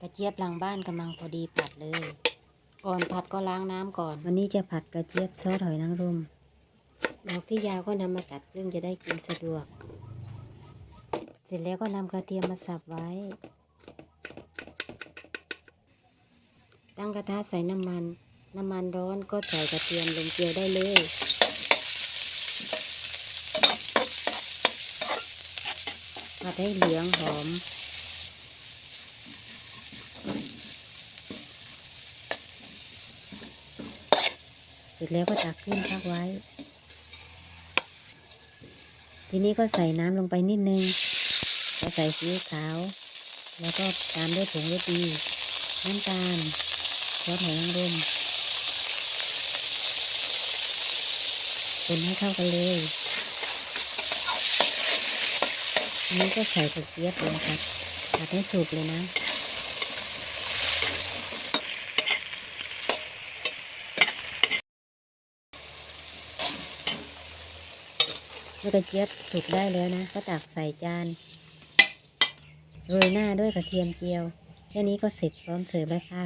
กระเจี๊ยบหลังบ้านกำลังพอดีผัดเลย ก่อนผัดก็ล้างน้ำก่อน วันนี้จะผัดกระเจี๊ยบซอสหอยนางรมดอกที่ยาวก็นำมาตัดเรื่องจะได้กินสะดวก เสร็จแล้วก็นำกระเทียมมาสับไว้ ตั้งกระทะใส่น้ำมัน น้ำมันร้อนก็ใส่กระเทียมลงเจียวได้เลยผัดให้เหลืองหอม เสร็จแล้วก็ตักขึ้นพักไว้ ทีนี้ก็ใส่น้ำลงไปนิดนึงก็ใส่ซีอิ๊วขาว แล้วก็ตามด้วยผงรสดีน้ำตาลซอสหอยนางรมคนให้เข้ากันเลยอันนี้ก็ใส่กระเจี๊ยบลงครับผัดให้สุกเลยนะ ลูกกระเจี๊ยบสุกได้แล้วนะ ก็ตักใส่จานโรยหน้าด้วยกระเทียมเจียว แค่นี้ก็เสร็จพร้อมเสิร์ฟแล้วค่ะ